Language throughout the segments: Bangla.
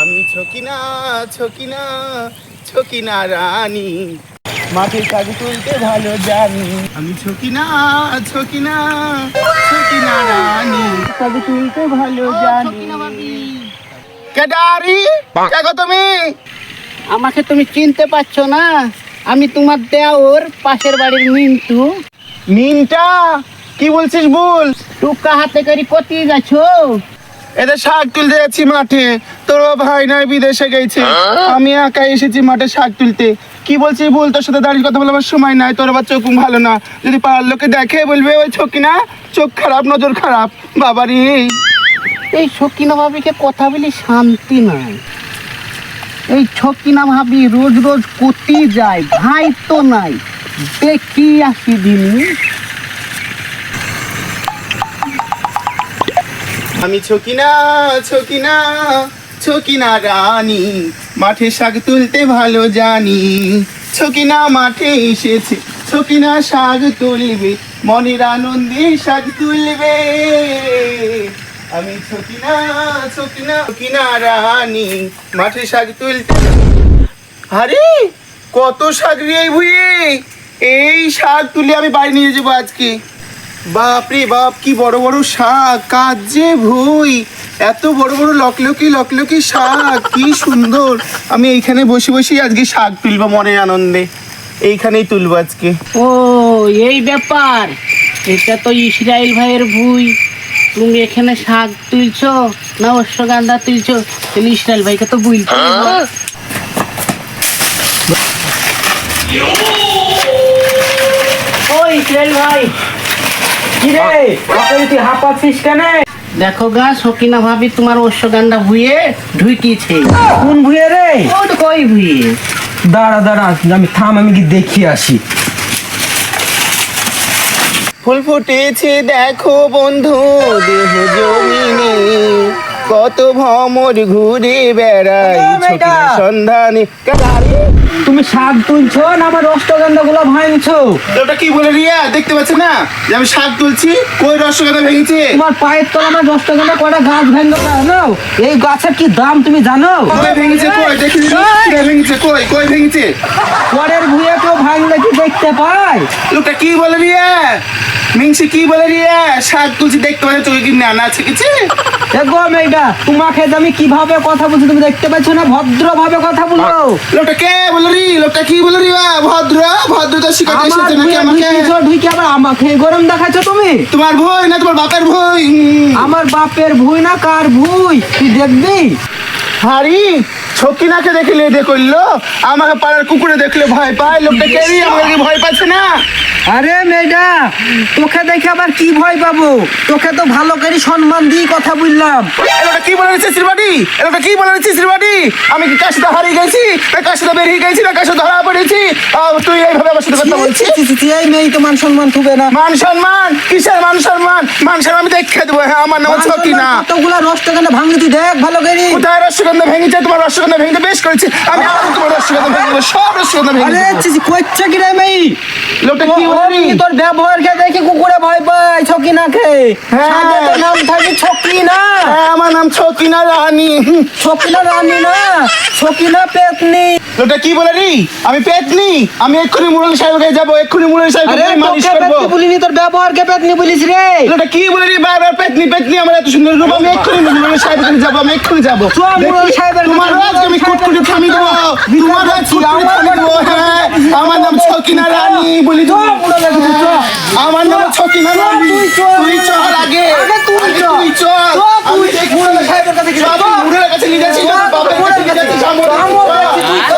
আমি ছকিনা ছকিনা ছকিনা রানী। মাঠে কাজ তুলতে ভালো জানি। আমি ছকিনা ছকিনা ছকিনা রানী। কাজ তুলতে ভালো জানি। কেডারি কে গো তুমি? আমাকে তুমি চিনতে পারছ না। আমি তোমার দেওর পাশের বাড়ির মিন্টু। মিন্টা কি বলছিস বল? টুকা হাতে করি কোথায় গেছো। এদের শাক তুলতে যাচ্ছি মাঠে। তোর ভাই নাই, বিদেশে গেছে। আমি একা এসেছি মাঠে শাক তুলতে। কি বলছি বল, তোর সাথে দাঁড়িয়ে কথা বলবার সময় নাই, তোর আবার চোখ ভালো না। যদি পাড়ার লোকে দেখে, বলবে, ওই ছকি না, চোখ খারাপ, নজর খারাপ বাবারি এই ছকিনা ভাবিকে কথা বলি শান্তি নাই। এই ছকিনা ভাবি রোজ রোজ কোটি যায়, ভাই তো নাই। দেখি আসি দিনই আমি ছকিনা ছকিনা ছকিনা রানী। মাঠে শাক তুলতে ভালো জানি। ছকিনা মাঠে এসেছে, ছকিনা শাক তুলবে। মনের আনন্দে শাক তুলবে। আমি ছকিনা ছকিনা ছকিনা রানী। মাঠে শাক তুলতে আরে, কত শাক রে ভুয়ে এই শাক তুলে আমি বাড়ি নিয়ে যাব আজকে। বাপরে বাপ কি বড় বড় শাক কাজ যে ভুই। এত বড় বড় লকলকি লকলকি শাক কি সুন্দর। আমি এইখানে বসে বসে আজকে শাক তুলবো মনের আনন্দে। এইখানেই তুলবো আজকে। ও এই ব্যাপার। এটা তো ইসরায়েল ভাইয়ের ভুই। তুমি এখানে শাক তুলছো না অশ্বগান্ধা তুলছো? তাহলে ইসরায়েল ভাইকে তো বুঝতে ও ইসরায়েল ভাই। কিরে? তুই তুই হাঁপাচ্ছিস কেন? দেখো গা সকিনা ভাবি তোমার অশ্বগান্ধা ভুয়ে ঢুকিয়েছে। কোন ভুয়ে রে? তো কই ভুয়ে দাঁড়া দাঁড়া আমি থাম আমি কি দেখি আসি। ফুল ফুটেছে দেখো বন্ধু দেহ জমিনে। কত ভমর ঘুরে বেড়াই মেয়েটা। সন্ধানে তুমি শাক তুলছো না আমার রষ্টগন্ধা গুলো ভাঙছো? ওটা কি বলে রিয়া? দেখতে পাচ্ছ না? যে আমি শাক তুলছি কই রসগোল্লা ভেঙেছে? তোমার পায়ের তলা আমার রষ্টগন্ধা কটা গাছ ভেঙে জানো? এই গাছের কি দাম তুমি জানো? কই ভেঙেছে কই? দেখি ভেঙেছে কই? কই ভেঙেছে? পরের ভুয়ে কেউ ভাঙলে কি দেখতে পায়? লোকটা কি বলে রিয়া? মিংসি কি বলে রিয়া? শাক তুলছি দেখতে পাচ্ছ চোখে কি না আছে কিছু? দেখো মেয়েটা তোমাকে আমি কীভাবে কথা বলছি তুমি দেখতে পাচ্ছ না? ভদ্র ভাবে কথা বলো। লোকটা কে বলে রি? লোকটা কি বলে রিয়া ভদ্র ভদ্রতা শিখাতে এসেছে নাকি আমাকে? ঢুকে আবার আমাকে গরম দেখাচ্ছ তুমি? তোমার ভয় না তোমার বাপের ভয়। আমার বাপের ভুই না কার ভুই? তুই দেখবি? হারি ছকিনাকে দেখলে এদে করল আমাকে পাড়ার কুকুরে দেখলে ভয় পায় লোকটা কে রি আমাকে ভয় পাচ্ছে না। আরে মেয়েটা তোকে দেখে আবার কি ভয় পাবো? তোকে তো ভালো করে সম্মান দিয়ে কথা বললাম। এটা কি বলে রেখেছিস শ্রীবাড়ি এটা কি বলে রেখেছিস শ্রীবাড়ি আমি কি কার সাথে হারিয়ে গেছি না কার সাথে বেরিয়ে গেছি না কার সাথে ধরা পড়েছি? তুই এইভাবে আমার সাথে কথা বলছিস? এই মেয়ে তো মান সম্মান থুবে না। মান সম্মান? কিসের মান সম্মান? মান সম্মান আমি দেখে দেবো হ্যাঁ আমার নাম না কতগুলা কেন ভাঙলি তুই দেখ ভালো করে। কোথায় রসগন্ধা ভেঙেছে? তোমার রসগন্ধা ভেঙে বেশ করেছে। আমি আবার তোমার রসগন্ধা ভেঙে দেবো, সব রসগন্ধা ভেঙে আরে ছি, কইছে কি রে মেয়ে লোকটা কি বলি? তোর ব্যবহারকে দেখে কুকুরে ভয় পায় ছকি না খে হ্যাঁ। নাম থাকে ছকি না। হ্যাঁ, আমার নাম ছকিনা রানী। হুম। ছকি না রানী না ছকি না পেতনি। লোকটা কি বলে রি? আমি পেতনি আমি এক্ষুনি মুরলি সাহেবের কাছে যাব এক্ষুনি মুরলি সাহেবের আরে কাছে মালিশ করব। বলিনি তোর ব্যবহারকে পেতনি বলিস রে। লোকটা কি বলে রি? বারবার পেতনি পেতনি আমার এত সুন্দর রূপ আমি এক্ষুনি মুরলি সাহেবের কাছে যাব আমি এক্ষুনি যাব। চ, মুরলী সাহেবের তোমার আজ আমি কুটকুটি থামি দেবো। তোমার থামি দেবো। হ্যাঁ আমার নাম ছকিনা রানী বলি তো। আমার নাম ছকিনা রানী। তুই চল আগে। তুই চল। আমি কাছে কাছে নিয়ে যাচ্ছি কাছে নিয়ে যাচ্ছি সামনে কাছে, তুই চ।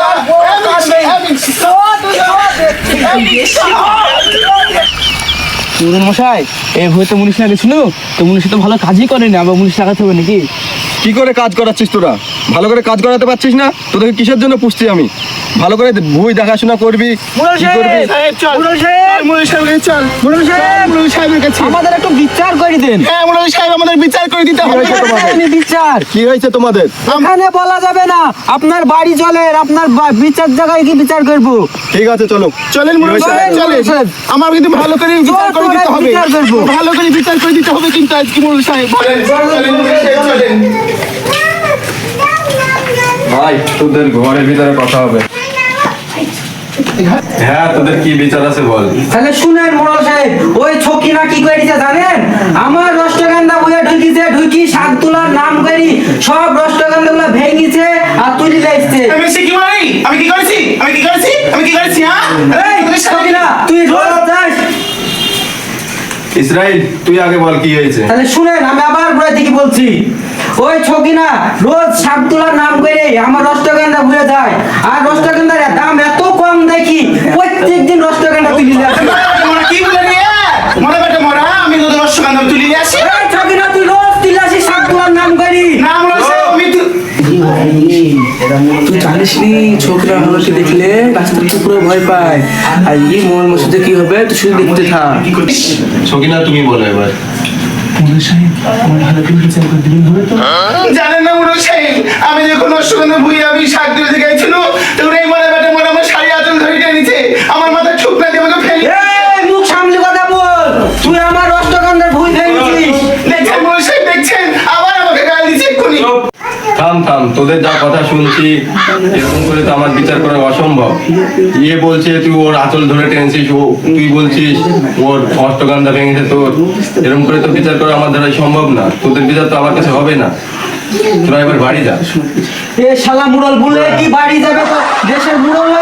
পুরন মশাই এই ভয়ে তো মুনিশ না গেছিল? তো মুনিশ তো ভালো কাজই করেনি আবার মুনিশ লাগাতে হবে নাকি? কি করে কাজ করাচ্ছিস তোরা? ভালো করে কাজ করাতে পারছিস না তোদেরকে কিসের জন্য পুষছি আমি? ভালো করে বই দেখাশোনা করবি আমাদের একটু বিচার করে দেন। হ্যাঁ মুরলী সাহেব আমাদের বিচার করে দিতে হবে? এখানে বিচার। কি হয়েছে তোমাদের? এখানে বলা যাবে না আপনার বাড়ি চলে আপনার বিচার জায়গায় কি বিচার করব। ঠিক আছে চলো। চলেন মুরলী হয়েছে? সাহেব চলেন। আমার কিন্তু ভালো করে বিচার করে দিতে হবে। ভালো করে বিচার করে দিতে হবে কিন্তু আজকে মুরলী সাহেব। চলেন চলেন। মুরলী চলেন তোদের ঘরের ভিতরে কথা হবে। হ্যাঁ তোদের কি বিচার আছে বল? তাহলে শুনেন মোড়ল সাহেব ওই ছকিনা কি করেছে জানেন? আমার রষ্টগন্ধা বইয়ে ঢুকিছে ঢুকি শাক তোলার নাম করি সব রষ্টগন্ধা গুলো ভেঙিছে আর তুলি লাইছে আমি কি মারি আমি কি করেছি? আমি কি করেছি? আমি কি করেছি হ্যাঁ? এই সাথে- ছকিনা তুই রোজ যাস। ইসরাইল তুই আগে বল কি হয়েছে? তাহলে শুনেন আমি আবার বলে দিকে বলছি? ওই ছকিনা রোজ শাক তোলার নাম করে আমার রষ্টগন্ধা ভুলে যায়। আর রষ্টগন্ধার দাম এত কম দেখি প্রত্যেক দিন রষ্টগন্ধা তুলি কি বলে রে মরা বেটা মরা? আমি তোদের রসগন্ধ তুলি আসি? এই ছকিনা তুই রোজ তুলে নাম করি না? আমি তুই জানিস নি ছোকরা দেখলে? রাস্তা ভয় পায়। আর এই মোর মসজিদে কি হবে? তুই শুধু দেখতে থাক। সকিনা তুমি বলো এবার। জানেন না মনে সাহেব আমি যখন রসগন্ধ ভুই আমি শাক তুলতে গেছিল তখন থাম তোদের যা কথা শুনছি, এরকম করে তো আমার বিচার করা অসম্ভব। ইয়ে বলছে, তুই ওর আঁচল ধরে টেনছিস, ও, তুই বলছিস, ওর অষ্টগন্ধা ভেঙেছে তোর। এরকম করে তো বিচার করা আমার দ্বারা সম্ভব না। তোদের বিচার তো আমার কাছে হবে না। তোরা এবার বাড়ি যা। এ শালা মুরল বলে কি বাড়ি যাবে? তো দেশের মুরল